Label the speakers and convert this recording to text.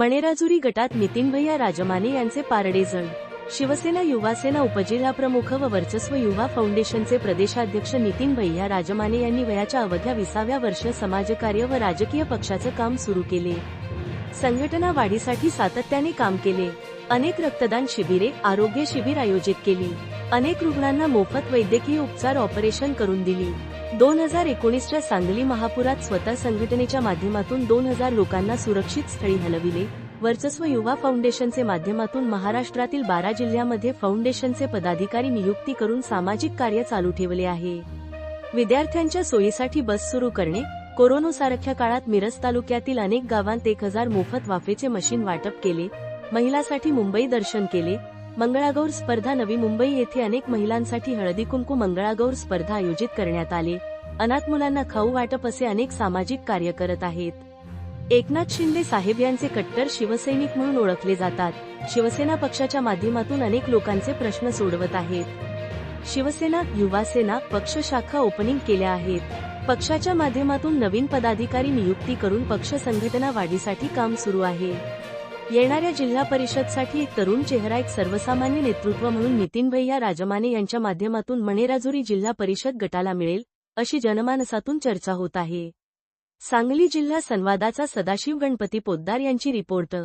Speaker 1: मणेराजुरी गटात नितीन भैया राजमाने यांचे पारडेजण शिवसेना युवासेना उपजिल्हाप्रमुख व वर्चस्व युवा फाउंडेशनचे प्रदेशाध्यक्ष नितीन भैया राजमाने यांनी वयाच्या अवघ्या विसाव्या वर्ष समाजकार्य व राजकीय पक्षाचं काम सुरू केले. संघटना वाढीसाठी सातत्याने काम केले. अनेक रक्तदान शिबिरे आरोग्य शिबिर आयोजित केली. अनेक रुग्णांना मोफत वैद्यकीय उपचार ऑपरेशन करून दिली. दोन हजार एकोणीसच्या सांगली महापुरात स्वतः संघटनेच्या माध्यमातून दोन हजार लोकांना सुरक्षित स्थळी हलविले. वर्चस्व युवा फाउंडेशनचे माध्यमातून महाराष्ट्रातील बारा जिल्ह्यामध्ये फाउंडेशनचे पदाधिकारी नियुक्ती करून सामाजिक कार्य चालू ठेवले आहे. विद्यार्थ्यांच्या सोयीसाठी बस सुरू करणे कोरोनासारख्या काळात मिरज तालुक्यातील अनेक गावांत एक हजार मोफत वाफेचे मशीन वाटप केले महिलासाठी मुंबई दर्शन केले मंगळागौर स्पर्धा नवी मुंबई येथे अनेक महिलांसाठी हळदी कुंकू मंगळागौर स्पर्धा आयोजित करण्यात आले. अनाथ मुलांना खाऊ वाटप असे अनेक सामाजिक कार्य करत आहेत. एकनाथ शिंदे साहेब यांचे कट्टर शिवसैनिक म्हणून ओळखले जातात. शिवसेना पक्षाच्या माध्यमातून अनेक लोकांचे प्रश्न सोडवत आहेत. शिवसेना युवासेना पक्ष शाखा ओपनिंग केल्या आहेत. पक्षाच्या माध्यमातून नवीन पदाधिकारी नियुक्ती करून पक्ष संघटना वाढीसाठी काम सुरू आहे. येणाऱ्या जिल्हा परिषदसाठी एक तरुण चेहरा एक सर्वसामान्य नेतृत्व म्हणून नितीन भैया राजमाने यांच्या माध्यमातून मणेराजुरी जिल्हा परिषद गटाला मिळेल अशी जनमानसातून चर्चा होत आहे. सांगली जिल्हा संवादाचा सदाशिव गणपती पोद्दार यांची रिपोर्ट